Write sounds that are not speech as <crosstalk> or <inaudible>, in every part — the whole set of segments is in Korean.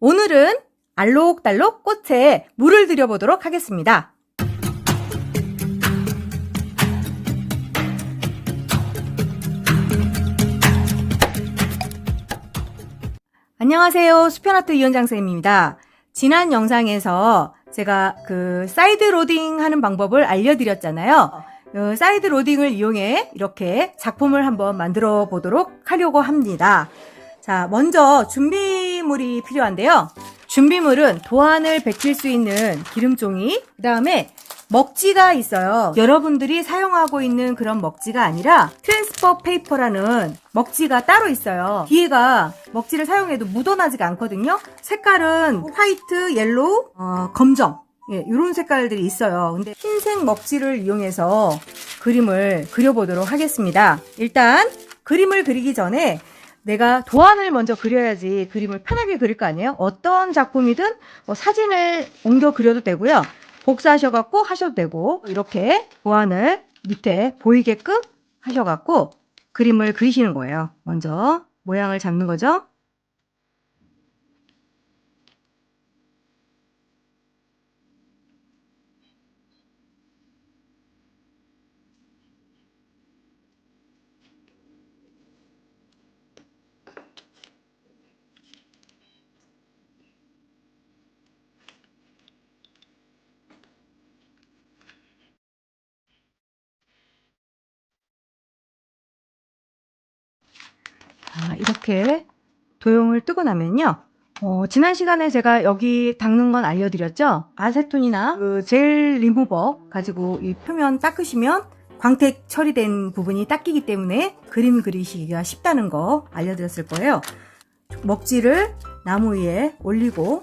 오늘은 알록달록 꽃에 물을 들여보도록 하겠습니다. 안녕하세요. 수편아트 이현장 쌤입니다. 지난 영상에서 제가 그 사이드 로딩 하는 방법을 알려드렸잖아요. 어, 사이드 로딩을 이용해 이렇게 작품을 한번 만들어 보도록 하려고 합니다. 자, 먼저 준비 물이 필요한데요. 준비물은 도안을 베낄 수 있는 기름종이, 그 다음에 먹지가 있어요. 여러분들이 사용하고 있는 그런 먹지가 아니라 트랜스퍼 페이퍼라는 먹지가 따로 있어요. 뒤에가 먹지를 사용해도 묻어나지가 않거든요. 색깔은 화이트, 옐로우, 어, 검정. 예, 이런 색깔들이 있어요. 근데 흰색 먹지를 이용해서 그림을 그려보도록 하겠습니다. 일단 그림을 그리기 전에 내가 도안을 먼저 그려야지 그림을 편하게 그릴 거 아니에요? 어떤 작품이든 뭐 사진을 옮겨 그려도 되고요. 복사하셔갖고 하셔도 되고 이렇게 도안을 밑에 보이게끔 하셔갖고 그림을 그리시는 거예요. 먼저 모양을 잡는 거죠. 자, 이렇게 도형을 뜨고 나면요. 어, 지난 시간에 제가 여기 닦는 건 알려드렸죠? 아세톤이나 그 젤 리무버 가지고 이 표면 닦으시면 광택 처리된 부분이 닦이기 때문에 그림 그리시기가 쉽다는 거 알려드렸을 거예요. 먹지를 나무 위에 올리고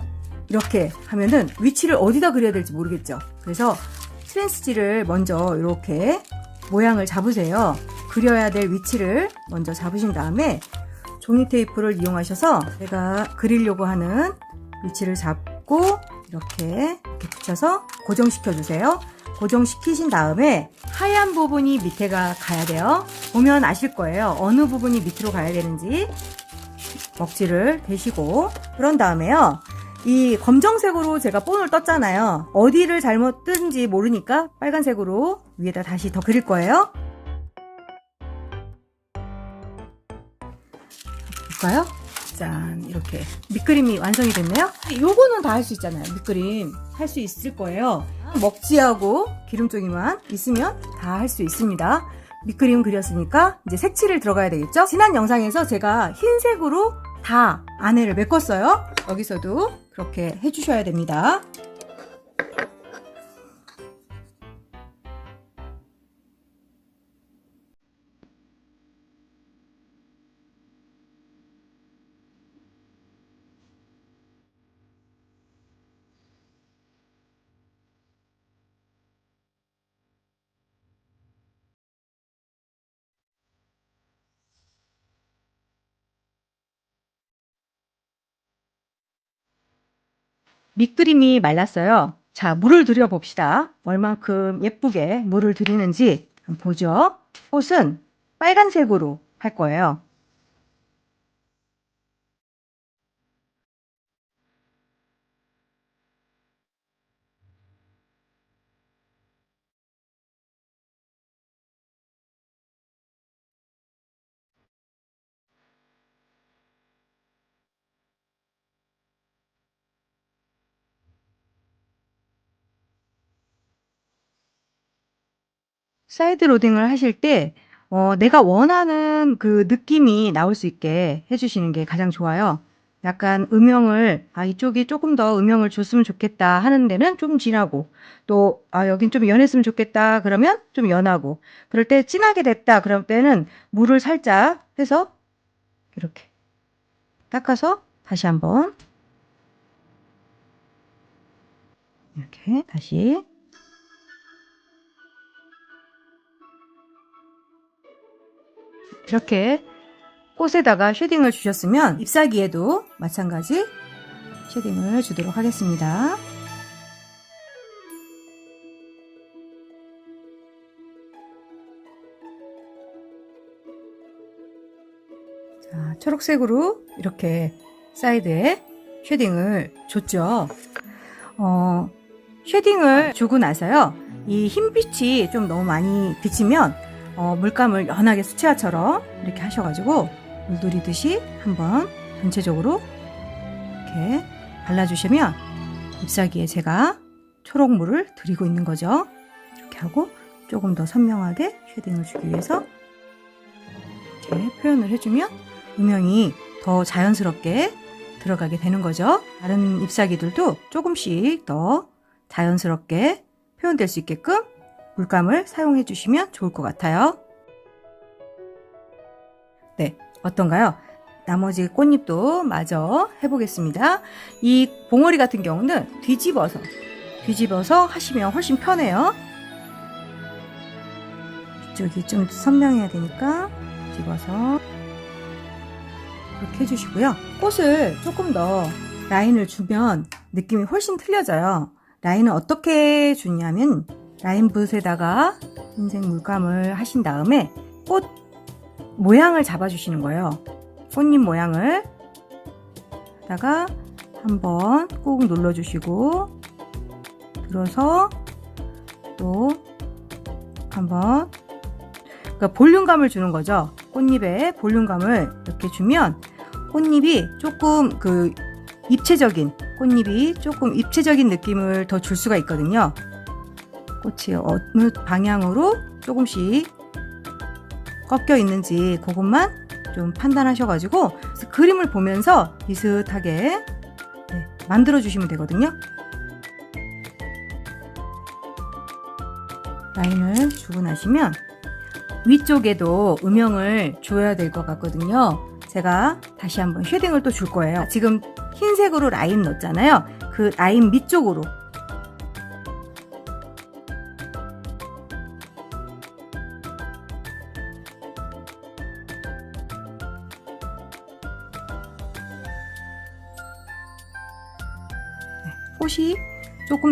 이렇게 하면은 위치를 어디다 그려야 될지 모르겠죠. 그래서 트랜스지를 먼저 이렇게 모양을 잡으세요. 그려야 될 위치를 먼저 잡으신 다음에 종이 테이프를 이용하셔서 제가 그리려고 하는 위치를 잡고 이렇게, 이렇게 붙여서 고정시켜 주세요. 고정시키신 다음에 하얀 부분이 밑에가 가야 돼요. 보면 아실 거예요. 어느 부분이 밑으로 가야 되는지 먹지를 대시고 그런 다음에요. 이 검정색으로 제가 본을 떴잖아요. 어디를 잘못 뜬지 모르니까 빨간색으로 위에다 다시 더 그릴 거예요. 볼까요? 짠 이렇게 밑그림이 완성이 됐네요. 요거는 다 할 수 있잖아요. 밑그림 할 수 있을 거예요. 먹지하고 기름종이만 있으면 다 할 수 있습니다. 밑그림 그렸으니까 이제 색칠을 들어가야 되겠죠? 지난 영상에서 제가 흰색으로 다 안에를 메꿨어요. 여기서도 그렇게 해주셔야 됩니다. 밑그림이 말랐어요. 자, 물을 들여 봅시다. 얼만큼 예쁘게 물을 들이는지 보죠. 꽃은 빨간색으로 할 거예요. 사이드 로딩을 하실 때 어, 내가 원하는 그 느낌이 나올 수 있게 해주시는 게 가장 좋아요. 약간 음영을 아 이쪽이 조금 더 음영을 줬으면 좋겠다 하는 데는 좀 진하고 또 아 여긴 좀 연했으면 좋겠다 그러면 좀 연하고 그럴 때 진하게 됐다 그럴 때는 물을 살짝 해서 이렇게 닦아서 다시 한번 이렇게 다시 이렇게 꽃에다가 쉐딩을 주셨으면 잎사귀에도 마찬가지 쉐딩을 주도록 하겠습니다. 자, 초록색으로 이렇게 사이드에 쉐딩을 줬죠. 어, 쉐딩을 주고 나서요. 이 흰빛이 좀 너무 많이 비치면 어, 물감을 연하게 수채화처럼 이렇게 하셔가지고 물들이듯이 한번 전체적으로 이렇게 발라주시면 잎사귀에 제가 초록물을 드리고 있는 거죠. 이렇게 하고 조금 더 선명하게 쉐딩을 주기 위해서 이렇게 표현을 해주면 음영이 더 자연스럽게 들어가게 되는 거죠. 다른 잎사귀들도 조금씩 더 자연스럽게 표현될 수 있게끔 물감을 사용해 주시면 좋을 것 같아요. 네, 어떤가요? 나머지 꽃잎도 마저 해보겠습니다. 이 봉오리 같은 경우는 뒤집어서, 뒤집어서 하시면 훨씬 편해요. 이쪽이 좀 선명해야 되니까 뒤집어서 이렇게 해주시고요. 꽃을 조금 더 라인을 주면 느낌이 훨씬 틀려져요. 라인은 어떻게 주냐면 라인 붓에다가 흰색 물감을 하신 다음에 꽃 모양을 잡아주시는 거예요. 꽃잎 모양을 다가 한번 꾹 눌러주시고 들어서 또 한번 그러니까 볼륨감을 주는 거죠. 꽃잎에 볼륨감을 이렇게 주면 꽃잎이 조금 그 입체적인 꽃잎이 조금 입체적인 느낌을 더 줄 수가 있거든요. 꽃이 어느 방향으로 조금씩 꺾여 있는지 그것만 좀 판단하셔가지고 그림을 보면서 비슷하게 네, 만들어 주시면 되거든요. 라인을 주고 나시면 위쪽에도 음영을 줘야 될 것 같거든요. 제가 다시 한번 쉐딩을 또 줄 거예요. 지금 흰색으로 라인 넣었잖아요. 그 라인 밑쪽으로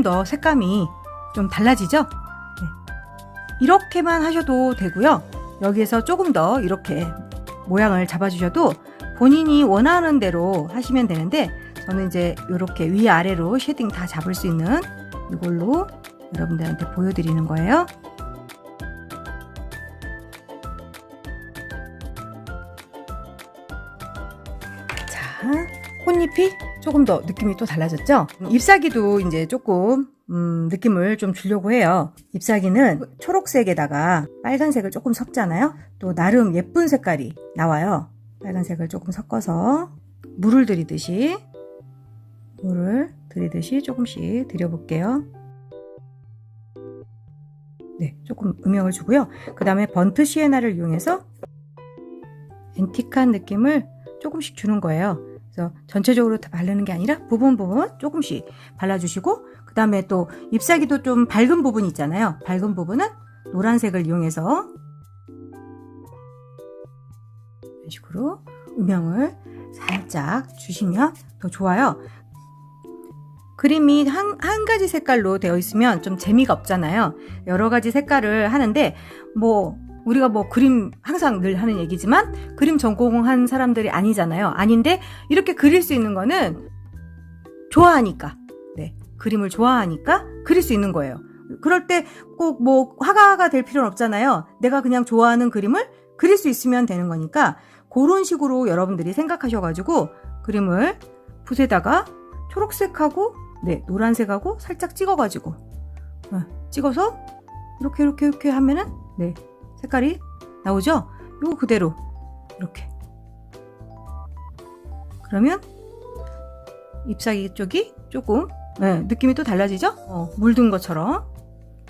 조금 더 색감이 좀 달라지죠? 네. 이렇게만 하셔도 되고요. 여기에서 조금 더 이렇게 모양을 잡아주셔도 본인이 원하는 대로 하시면 되는데 저는 이제 이렇게 위아래로 쉐딩 다 잡을 수 있는 이걸로 여러분들한테 보여드리는 거예요. 자, 꽃잎이 조금 더 느낌이 또 달라졌죠? 잎사귀도 이제 조금 음, 느낌을 좀 주려고 해요. 잎사귀는 초록색에다가 빨간색을 조금 섞잖아요. 또 나름 예쁜 색깔이 나와요. 빨간색을 조금 섞어서 물을 들이듯이 물을 들이듯이 조금씩 들여볼게요. 네, 조금 음영을 주고요. 그 다음에 번트 시에나를 이용해서 앤틱한 느낌을 조금씩 주는 거예요. 그래서 전체적으로 다 바르는 게 아니라 부분 부분 조금씩 발라주시고 그 다음에 또 잎사귀도 좀 밝은 부분 있잖아요. 밝은 부분은 노란색을 이용해서 이런 식으로 음영을 살짝 주시면 더 좋아요. 그림이 한, 한 가지 색깔로 되어 있으면 좀 재미가 없잖아요. 여러 가지 색깔을 하는데, 뭐, 우리가 뭐 그림 항상 늘 하는 얘기지만, 그림 전공한 사람들이 아니잖아요. 아닌데, 이렇게 그릴 수 있는 거는 좋아하니까. 네. 그림을 좋아하니까 그릴 수 있는 거예요. 그럴 때 꼭 뭐 화가가 될 필요는 없잖아요. 내가 그냥 좋아하는 그림을 그릴 수 있으면 되는 거니까, 그런 식으로 여러분들이 생각하셔가지고, 그림을 붓에다가 초록색하고 네, 노란색하고 살짝 찍어가지고 어, 찍어서 이렇게 이렇게 이렇게 하면은 네 색깔이 나오죠. 요거 그대로 이렇게 그러면 잎사귀 쪽이 조금 네, 느낌이 또 달라지죠. 어, 물든 것처럼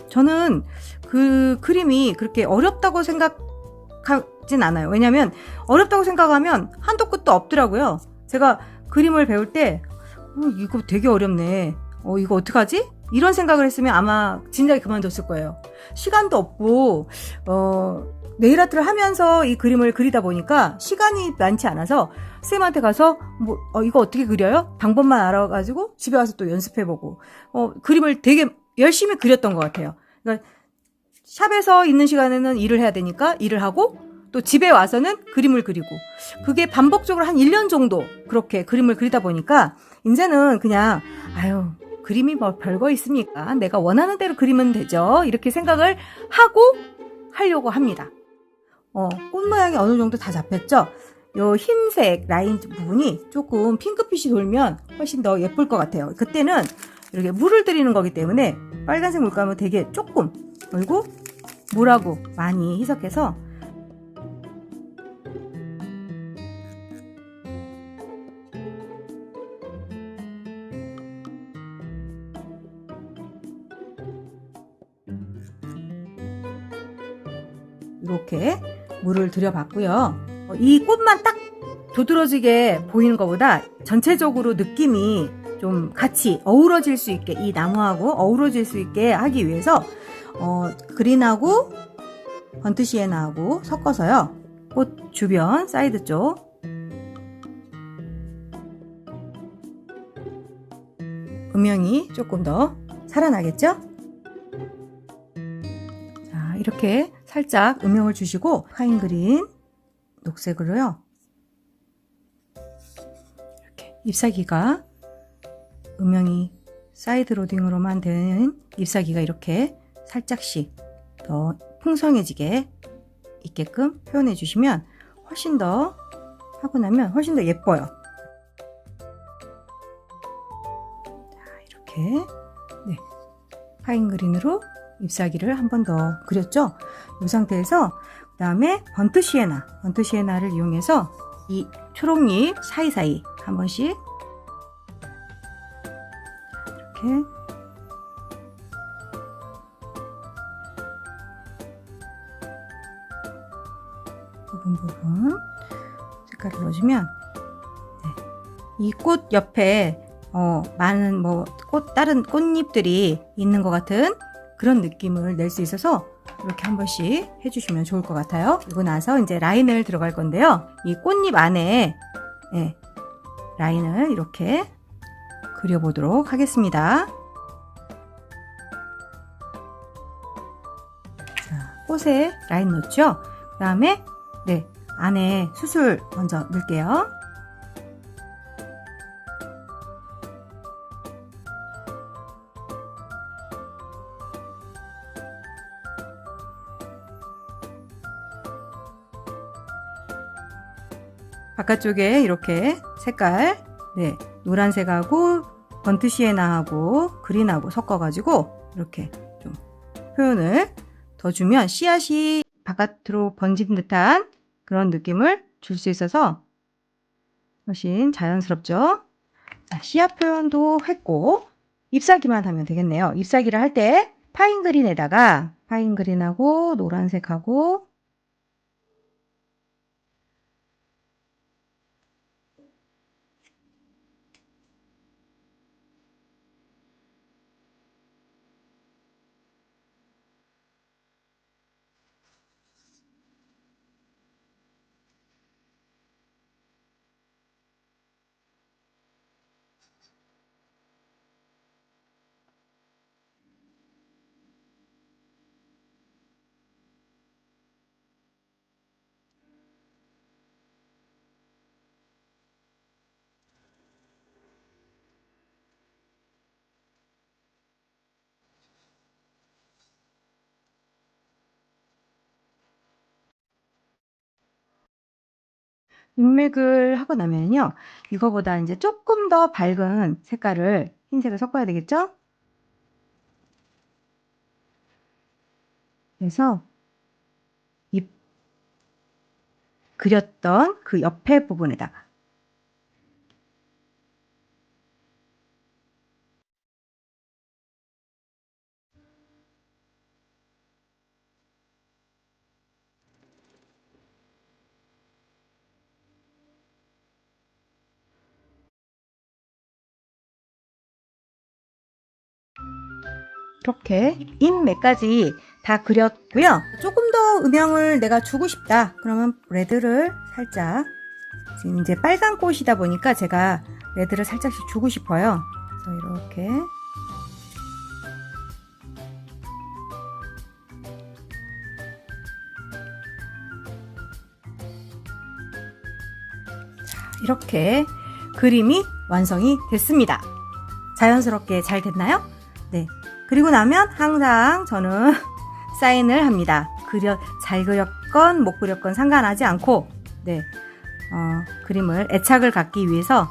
저는 그 그림이 그렇게 어렵다고 생각하진 않아요. 왜냐면 어렵다고 생각하면 한도 끝도 없더라고요. 제가 그림을 배울 때 어, 이거 되게 어렵네. 어, 이거 어떡하지? 이런 생각을 했으면 아마 진작에 그만뒀을 거예요. 시간도 없고, 어, 네일 아트를 하면서 이 그림을 그리다 보니까 시간이 많지 않아서 쌤한테 가서 뭐, 어, 이거 어떻게 그려요? 방법만 알아가지고 집에 와서 또 연습해보고, 어, 그림을 되게 열심히 그렸던 것 같아요. 그러니까 샵에서 있는 시간에는 일을 해야 되니까 일을 하고 또 집에 와서는 그림을 그리고 그게 반복적으로 한 1년 정도 그렇게 그림을 그리다 보니까 이제는 그냥 아유 그림이 뭐 별거 있습니까? 내가 원하는 대로 그리면 되죠. 이렇게 생각을 하고 하려고 합니다. 어, 꽃 모양이 어느 정도 다 잡혔죠? 요 흰색 라인 부분이 조금 핑크빛이 돌면 훨씬 더 예쁠 것 같아요. 그때는 이렇게 물을 들이는 거기 때문에 빨간색 물감은 되게 조금 그리고 물하고 많이 희석해서 이렇게 물을 들여봤고요. 어, 이 꽃만 딱 도드러지게 보이는 것보다 전체적으로 느낌이 좀 같이 어우러질 수 있게 이 나무하고 어우러질 수 있게 하기 위해서 어, 그린하고 번트시에나하고 섞어서요. 꽃 주변 사이드 쪽 음영이 조금 더 살아나겠죠? 자, 이렇게 살짝 음영을 주시고 파인 그린 녹색으로요. 이렇게 잎사귀가 음영이 사이드 로딩으로만 된 잎사귀가 이렇게 살짝씩 더 풍성해지게 있게끔 표현해 주시면 훨씬 더 하고 나면 훨씬 더 예뻐요. 자, 이렇게 네. 파인 그린으로 잎사귀를 한 번 더 그렸죠? 이 상태에서 그 다음에 번트 시에나, 번트 시에나를 이용해서 이 초록잎 사이사이 한 번씩 이렇게 부분 부분 색깔을 넣어주면 네. 이꽃 옆에 어, 많은 뭐 꽃 다른 꽃잎들이 있는 것 같은 그런 느낌을 낼 수 있어서 이렇게 한 번씩 해주시면 좋을 것 같아요. 그리고 나서 이제 라인을 들어갈 건데요. 이 꽃잎 안에 예, 라인을 이렇게 그려보도록 하겠습니다. 자, 꽃에 라인 넣죠. 그 다음에 네 안에 수술 먼저 넣을게요. 바깥쪽에 이렇게 색깔, 네, 노란색하고 번트 시에나하고 그린하고 섞어가지고 이렇게 좀 표현을 더 주면 씨앗이 바깥으로 번진 듯한 그런 느낌을 줄 수 있어서 훨씬 자연스럽죠. 자, 씨앗 표현도 했고 잎사귀만 하면 되겠네요. 잎사귀를 할 때 파인 그린에다가 파인 그린하고 노란색하고 윤맥을 하고 나면요. 이거보다 이제 조금 더 밝은 색깔을 흰색을 섞어야 되겠죠? 그래서 잎 그렸던 그 옆에 부분에다 이렇게 잎몇가지 다 그렸고요. 조금 더 음영을 내가 주고 싶다. 그러면 레드를 살짝 지금 이제 빨간 꽃이다 보니까 제가 레드를 살짝씩 주고 싶어요. 그래서 이렇게 이렇게 그림이 완성이 됐습니다. 자연스럽게 잘 됐나요? 네. 그리고 나면 항상 저는 <laughs> 사인을 합니다. 그려, 잘 그렸건 못 그렸건 상관하지 않고, 네. 어, 그림을 애착을 갖기 위해서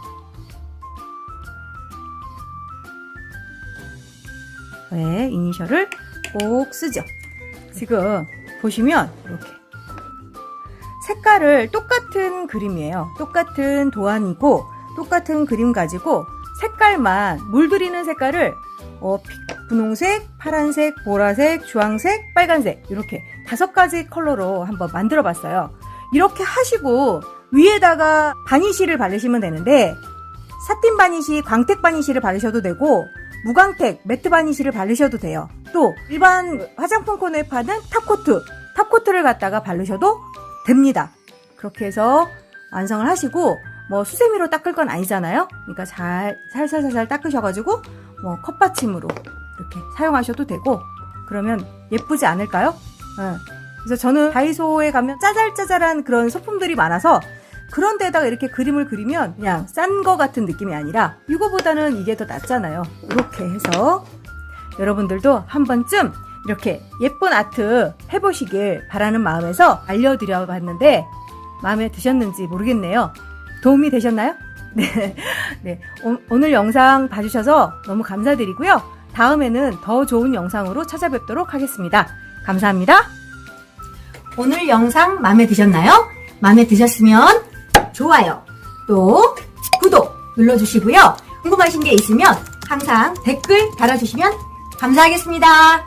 네, 이니셜을 꼭 쓰죠. 지금 보시면 이렇게 색깔을 똑같은 그림이에요. 똑같은 도안이고 똑같은 그림 가지고 색깔만 물들이는 색깔을 어, 피- 분홍색, 파란색, 보라색, 주황색, 빨간색 이렇게 다섯 가지 컬러로 한번 만들어 봤어요. 이렇게 하시고 위에다가 바니쉬를 바르시면 되는데 사틴 바니쉬, 광택 바니쉬를 바르셔도 되고 무광택, 매트 바니쉬를 바르셔도 돼요. 또 일반 화장품 코너에 파는 탑코트, 탑코트를 갖다가 바르셔도 됩니다. 그렇게 해서 완성을 하시고 뭐 수세미로 닦을 건 아니잖아요. 그러니까 잘 살살살살 닦으셔가지고 뭐 컵받침으로 이렇게 사용하셔도 되고 그러면 예쁘지 않을까요? 예. 그래서 저는 다이소에 가면 짜잘짜잘한 그런 소품들이 많아서 그런 데다가 이렇게 그림을 그리면 그냥 싼 거 같은 느낌이 아니라 이거보다는 이게 더 낫잖아요. 이렇게 해서 여러분들도 한 번쯤 이렇게 예쁜 아트 해보시길 바라는 마음에서 알려드려 봤는데 마음에 드셨는지 모르겠네요. 도움이 되셨나요? <laughs> 네. 네. 오, 오늘 영상 봐주셔서 너무 감사드리고요. 다음에는 더 좋은 영상으로 찾아뵙도록 하겠습니다. 감사합니다. 오늘 영상 마음에 드셨나요? 마음에 드셨으면 좋아요, 또 구독 눌러주시고요. 궁금하신 게 있으면 항상 댓글 달아주시면 감사하겠습니다.